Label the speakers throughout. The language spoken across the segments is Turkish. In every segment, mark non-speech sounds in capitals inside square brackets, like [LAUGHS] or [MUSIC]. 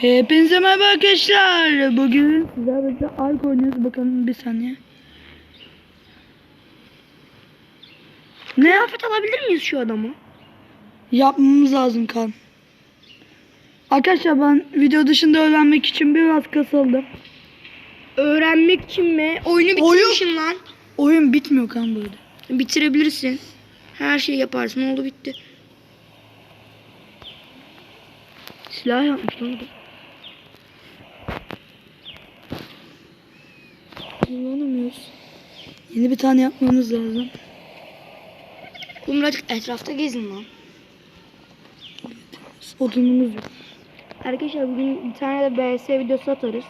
Speaker 1: Hepinize merhaba arkadaşlar. Bugün sizlerle Ark oynuyoruz. Bakalım bir saniye. Ne
Speaker 2: Kıyafet alabilir miyiz şu adamı?
Speaker 1: yapmamız lazım kan? Arkadaşlar ben video dışında öğrenmek için biraz kasıldım.
Speaker 2: Öğrenmek için mi? Oyunu bitirmişsin lan.
Speaker 1: Oyun bitmiyor kan böyle.
Speaker 2: Bitirebilirsin. Her şeyi yaparsın. Oldu bitti. Silah yapmış lan
Speaker 1: Kullanamıyoruz. Yeni bir tane yapmamız lazım.
Speaker 2: Oğlum birazcık etrafta gezin lan.
Speaker 1: Odunumuz yok.
Speaker 2: Arkadaşlar bugün bir tane de BS videosu atarız.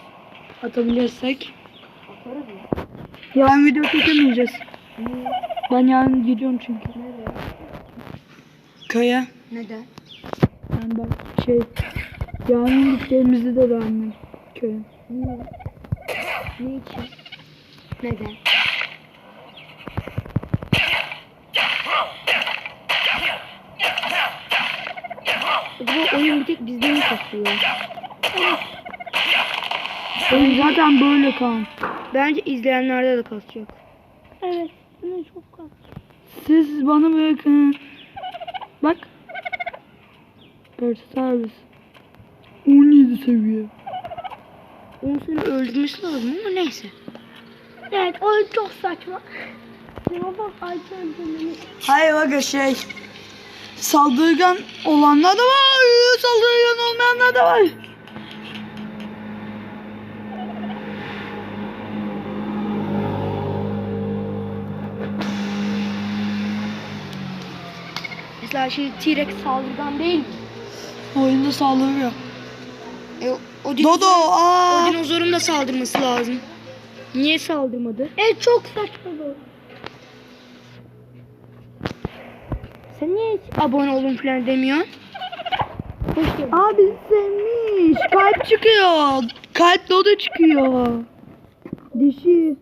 Speaker 1: Atabilirsek.
Speaker 2: Atarız mı?
Speaker 1: Yarın video çekemeyeceğiz. Ben yarın gidiyorum çünkü.
Speaker 2: Nereye?
Speaker 1: Kaya.
Speaker 2: Neden?
Speaker 1: Yani bak şey yarın gittiğimizde de vermem köye.
Speaker 2: Niye? Ne için? Neden? Bu oyun bir tek bizde mi kasıyor?
Speaker 1: Oyun zaten böyle kan.
Speaker 2: Bence izleyenlerde de kasacak. Evet. Ne çok kas.
Speaker 1: Siz bana bırakın. Bak. Servis. 17 seviye.
Speaker 2: Onun seni öldürmesi lazım ama neyse.
Speaker 3: Evet oyun çok saçma. Baba Ayça öldürmeni.
Speaker 1: Hayır bak şey. Saldırgan olanlar da var. Saldırgan olmayanlar da var.
Speaker 2: Mesela şimdi T-Rex saldırgan değil mi?
Speaker 1: Oyunda saldırıyor.
Speaker 2: E, o, o,
Speaker 1: Dodo
Speaker 2: o
Speaker 1: aa.
Speaker 2: dinozorun da saldırması lazım. Niye saldırmadı?
Speaker 3: Evet çok saçma bu.
Speaker 2: Sen niye hiç abone olun falan demiyorsun? Hoş geldin.
Speaker 1: Abi sevmiş. Kalp çıkıyor. Kalp Dodo çıkıyor. Dişi.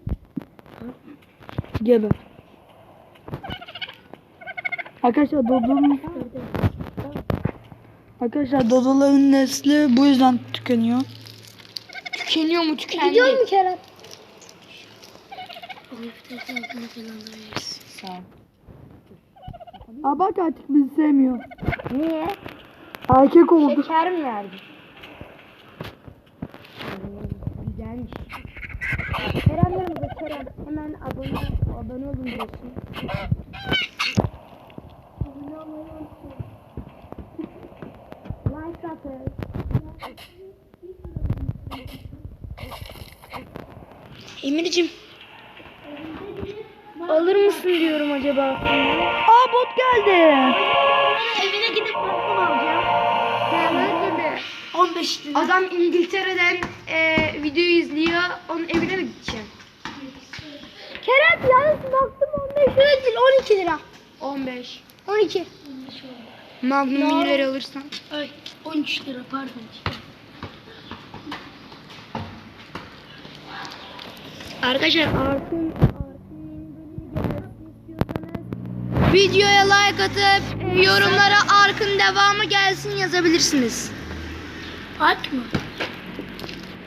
Speaker 1: Gebe. Arkadaşlar Dodo'nun Arkadaşlar Dodo'ların nesli bu yüzden tükeniyor.
Speaker 2: Tükeniyor mu tükendi?
Speaker 3: Gidiyor mu Kerem?
Speaker 2: Sağ ol.
Speaker 1: Aa bak artık bizi sevmiyor.
Speaker 2: Niye?
Speaker 1: Erkek oldu.
Speaker 2: Şeker mi verdin? Güzelmiş. Kerem yanımda Kerem. Hemen abone, abone olun diyorsun. Like atın. Emir'cim. Mısın diyorum acaba?
Speaker 1: Aa bot geldi.
Speaker 3: Evine gidip baktım alacağım.
Speaker 2: Hemen dedi.
Speaker 3: 15 lira.
Speaker 2: Adam İngiltere'den e, video izliyor. Onun evine mi gideceğim?
Speaker 3: Kerem yalnız baktım 15 lira değil 12 lira.
Speaker 2: 15.
Speaker 3: 12.
Speaker 2: Magnum
Speaker 3: Ya.
Speaker 2: minileri alırsan.
Speaker 3: Ay 13 lira pardon.
Speaker 2: Arkadaşlar Arkın Videoya like atıp yorumlara Arkın devamı gelsin yazabilirsiniz.
Speaker 3: Fark mı?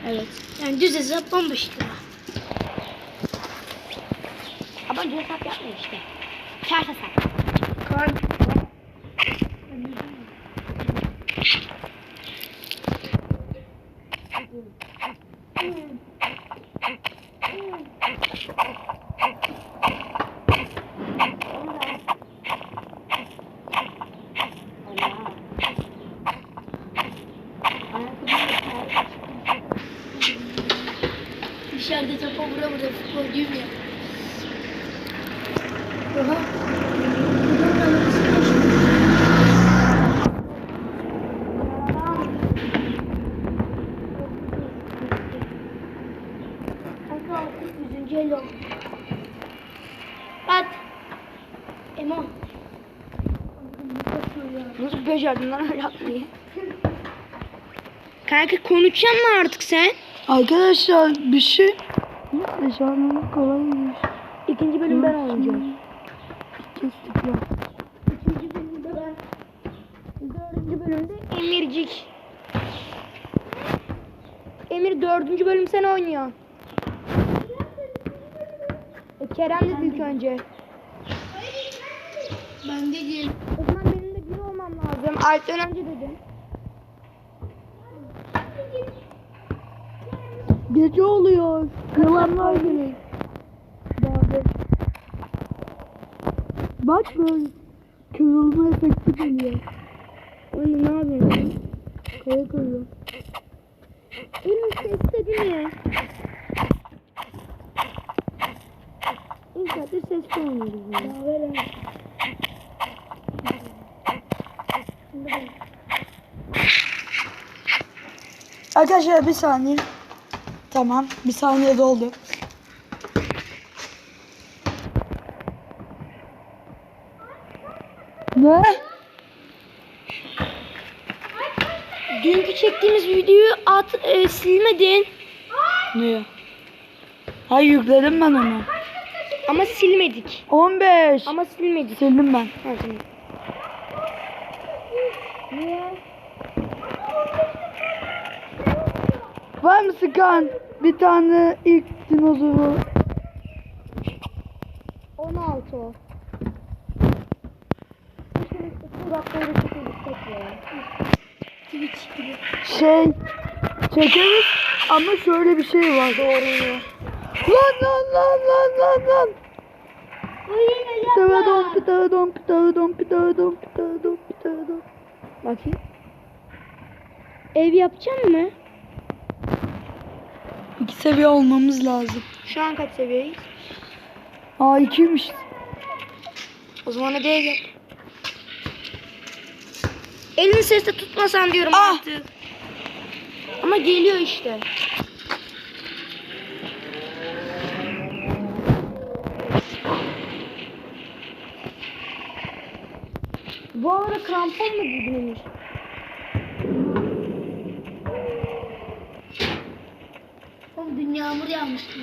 Speaker 2: Evet.
Speaker 3: Yani düz hesap 15 lira.
Speaker 2: Ama hesap yapmıyor işte. Ters hesap. Kan.
Speaker 3: Dışarıda topa vura vura futbolcuyum ya. Oha. Kanka artık yüzüncü el oldu. At. Emo.
Speaker 2: Nasıl becerdin lan öyle yapmayı? Kanka konuşacaksın mı artık sen?
Speaker 1: Arkadaşlar bir şey. An kolaymış.
Speaker 2: İkinci bölüm ben oynayacağım.
Speaker 1: Kestik ya.
Speaker 2: İkinci bölümde ben. Dördüncü bölümde Emircik. Emir dördüncü bölüm sen oynuyorsun. E, Kerem dedi ilk önce.
Speaker 3: Ben dedim.
Speaker 2: O zaman benim de bir olmam lazım. Alp'ten önce dedim.
Speaker 1: Gece oluyor. Yalanlar gerek. Bak böyle kırılma efekti geliyor.
Speaker 2: Anne ne yapıyorsun?
Speaker 1: Kaya kırıyor.
Speaker 2: Benim ses de mi? İlk saattir ses oynuyoruz. Yani.
Speaker 1: Arkadaşlar bir saniye. Tamam. Bir saniye doldu. Ne?
Speaker 2: Dünkü çektiğimiz videoyu at e, silmedin.
Speaker 1: Ne? Hayır yükledim ben onu.
Speaker 2: Ama silmedik.
Speaker 1: 15.
Speaker 2: Ama silmedik.
Speaker 1: Sildim ben.
Speaker 2: Ha, tamam.
Speaker 1: Var mı sıkan? Bir tane ilk dinozoru.
Speaker 2: 16 o. Kulakları çekildik ya. Twitch gibi.
Speaker 1: Şey çekeriz ama şöyle bir şey var.
Speaker 2: Doğru.
Speaker 1: Lan lan lan lan lan lan. Pitaradon pitaradon pitaradon pitaradon pitaradon pitaradon.
Speaker 2: Bakayım. Ev yapacak mı?
Speaker 1: İki seviye olmamız lazım.
Speaker 2: Şu an kaç seviyeyiz?
Speaker 1: Aa ikiymiş.
Speaker 2: O zaman ev yap. Elini sesle tutmasan diyorum
Speaker 1: Ah!
Speaker 2: artık. Ama geliyor işte. Bu arada krampon mu giydin Emir?
Speaker 3: Oğlum dün yağmur yağmıştı.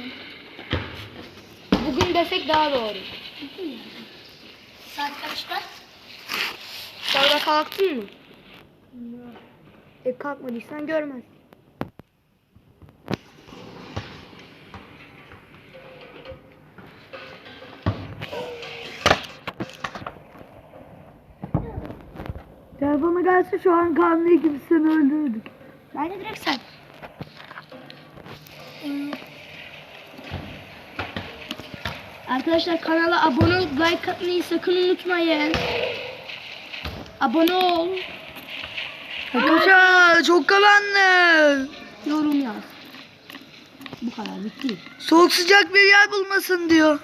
Speaker 2: Bugün desek daha doğru.
Speaker 3: Saat kaçta?
Speaker 2: Sonra kalktın mı? E kalkmadıysan görmez.
Speaker 1: Telefona gelse şu an kanlı gibi seni öldürdük.
Speaker 2: Bence direkt sen. Arkadaşlar kanala abone olup like atmayı sakın unutmayın. Abone ol.
Speaker 1: Arkadaşlar çok karanlık.
Speaker 2: Yorum yaz. Bu kadar bitti.
Speaker 1: Soğuk sıcak bir yer bulmasın diyor.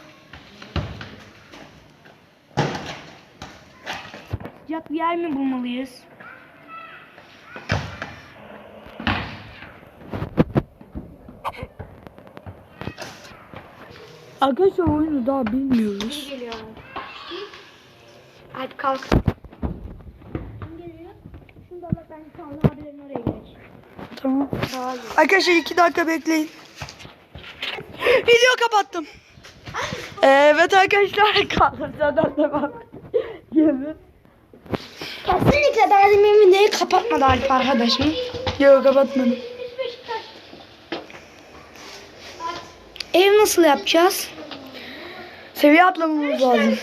Speaker 2: Sıcak bir yer mi bulmalıyız?
Speaker 1: Arkadaşlar oyunu daha bilmiyoruz.
Speaker 2: İyi geliyor. Hadi kalk. Kim geliyor? Ben abilerin oraya geç.
Speaker 1: Tamam.
Speaker 2: Daha iyi.
Speaker 1: Arkadaşlar iki dakika bekleyin. Video kapattım. Evet arkadaşlar [LAUGHS] kalırsadan devam. Yemin.
Speaker 2: Kesinlikle benim evimi kapatmadı Alp arkadaşım.
Speaker 1: Yok kapatmadım.
Speaker 2: Ev nasıl yapacağız?
Speaker 1: Seviye atlamamız lazım.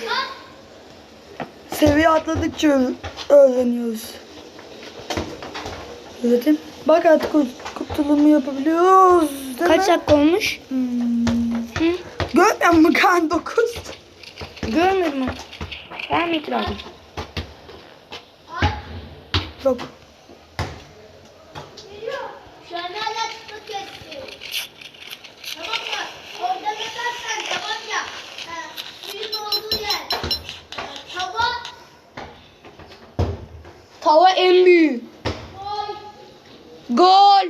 Speaker 1: Seviye atladıkça öğreniyoruz. Öğretim. Bak artık kutulumu yapabiliyoruz. Değil
Speaker 2: Kaç
Speaker 1: mi?
Speaker 2: dakika olmuş?
Speaker 1: Hmm.
Speaker 2: Hı?
Speaker 1: Görmüyor kan 9?
Speaker 2: Görmedim mi? Ben mi itirazım?
Speaker 1: Yok.
Speaker 3: Şu an hala tutuk etti. Tamam mı? Orada bakarsan tamam ya. Ha, suyun olduğu yer. Ha, Tava.
Speaker 2: Tava en büyük.
Speaker 3: Oy.
Speaker 2: Gol.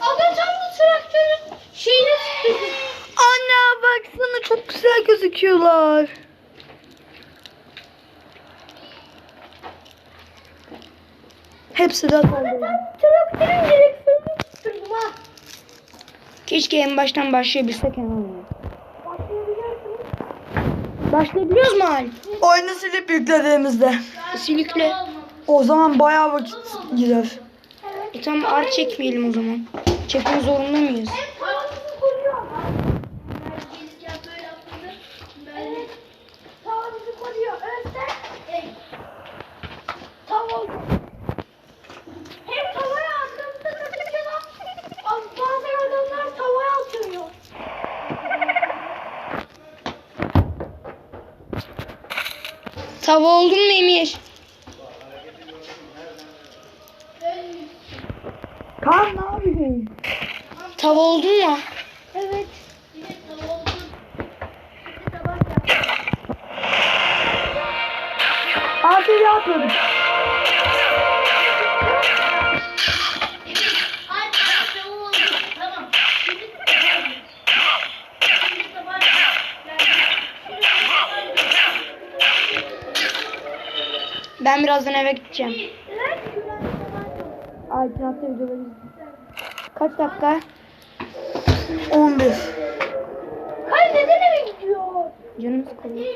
Speaker 3: Ama tam da traktörün şeyini tutuyor.
Speaker 1: Anne baksana çok güzel gözüküyorlar. De atalım.
Speaker 3: Traktörün direksiyonunu tutturdum ha.
Speaker 2: Keşke en baştan başlayabilsek hemen. Başlayabiliyoruz mu Alp?
Speaker 1: Oyunu silip yüklediğimizde.
Speaker 2: Silikle.
Speaker 1: O zaman bayağı vakit gider.
Speaker 2: E tamam art çekmeyelim o zaman. Çekmek zorunda mıyız? Tava oldun mu Emir?
Speaker 1: Kaan ne yapıyorsun?
Speaker 2: Tava oldun mu?
Speaker 3: Evet. Yine tava
Speaker 2: Ben birazdan eve gideceğim. Alternatı videoları Kaç dakika?
Speaker 1: 11.
Speaker 3: Hayır neden eve gidiyor?
Speaker 2: Canım sıkılıyor.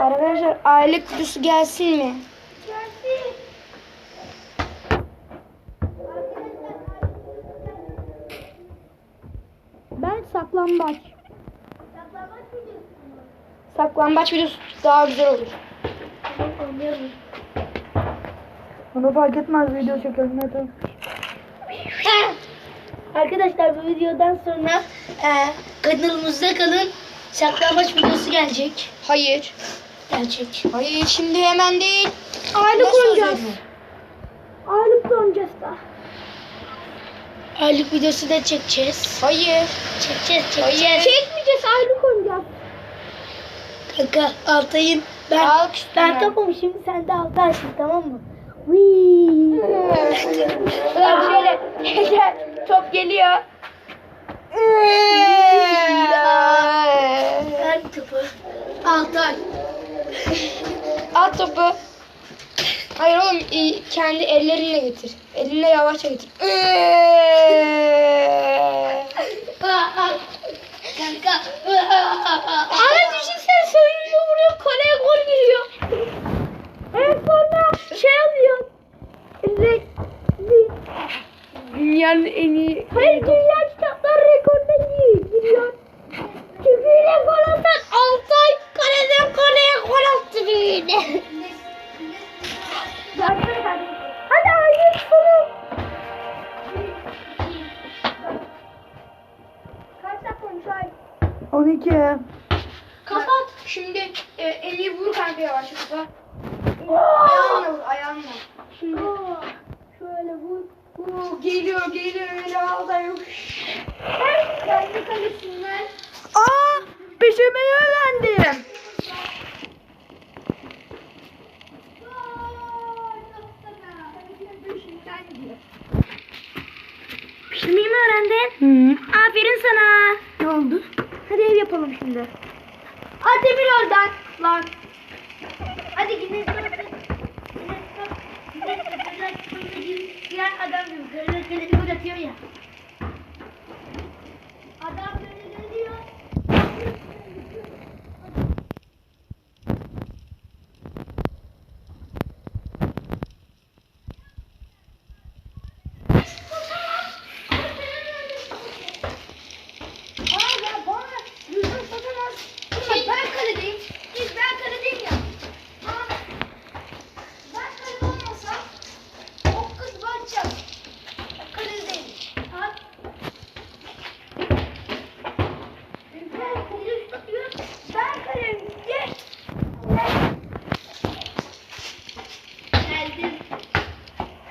Speaker 2: Arkadaşlar aile kutusu gelsin mi?
Speaker 3: Gelsin.
Speaker 2: Ben saklambaç. Saklambaç videosu daha güzel olur.
Speaker 1: Bana fark etmez video çekelim yeter.
Speaker 3: Arkadaşlar bu videodan sonra e, kanalımızda kalın. Saklambaç videosu gelecek.
Speaker 2: Hayır.
Speaker 3: Gelecek.
Speaker 2: Hayır şimdi hemen değil.
Speaker 3: Aylık oynayacağız. Aylık da oynayacağız da. Aylık videosu da çekeceğiz.
Speaker 2: Hayır.
Speaker 3: Çekeceğiz,
Speaker 2: Hayır.
Speaker 3: çekeceğiz. Çekmeyeceğiz, aylık oynayacağız. Kanka Altay'ın ben
Speaker 2: Al işte
Speaker 3: ben topum şimdi sen de Altaysın tamam mı? Wii.
Speaker 2: Ulan şöyle [LAUGHS] top geliyor.
Speaker 3: Ben topu. Altay.
Speaker 2: At topu. Hayır oğlum kendi ellerinle getir. Elinle yavaşça getir.
Speaker 3: Kanka. [LAUGHS] Ana düşünsene söylüyor vuruyor kaleye gol giriyor. En sonra şey alıyor. Re,
Speaker 2: Dünyanın en iyi.
Speaker 3: hayır dünya kitaplar rekoruna gi- giriyor. Küfüyle gol atan sana.
Speaker 1: Ne oldu?
Speaker 3: Hadi ev yapalım şimdi. Hadi bir oradan. Lan. Hadi gidelim. Diğer adam gibi böyle kaleci gol atıyor ya. Adam böyle dönüyor. Aa ya bana yüzüm satamaz. Şey, ben kaledeyim. Biz ben kaledeyim ya. Aa, ben kale olmasam o kız bakacak. Kaledeyim. Ha? Ben kaleyi tutuyor. Ben kaleyim. Gel. Geldim.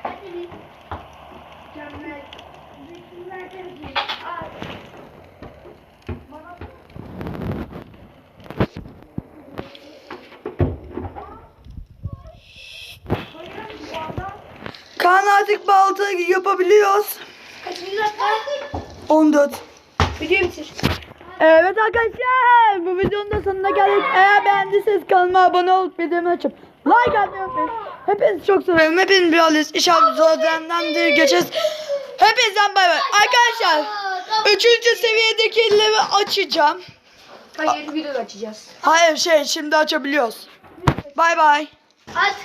Speaker 3: Hadi bir. Mükemmel. Mükemmel temizlik. Aa.
Speaker 1: Kaan balta yapabiliyoruz.
Speaker 3: Kaçıncı dakika?
Speaker 1: 14.
Speaker 2: Video bitir.
Speaker 1: Evet arkadaşlar bu videonun da sonuna geldik. Eğer beğendiyseniz kanalıma abone olup videomu açıp like atmayı unutmayın. Hepinizi çok seviyorum. Hepiniz bir alıyoruz. İnşallah zorlandan geçeceğiz. Hepinizden bay bay. Arkadaşlar üçüncü seviyedekileri açacağım.
Speaker 2: Hayır video açacağız.
Speaker 1: Hayır şey şimdi açabiliyoruz. Bay bay.
Speaker 3: At.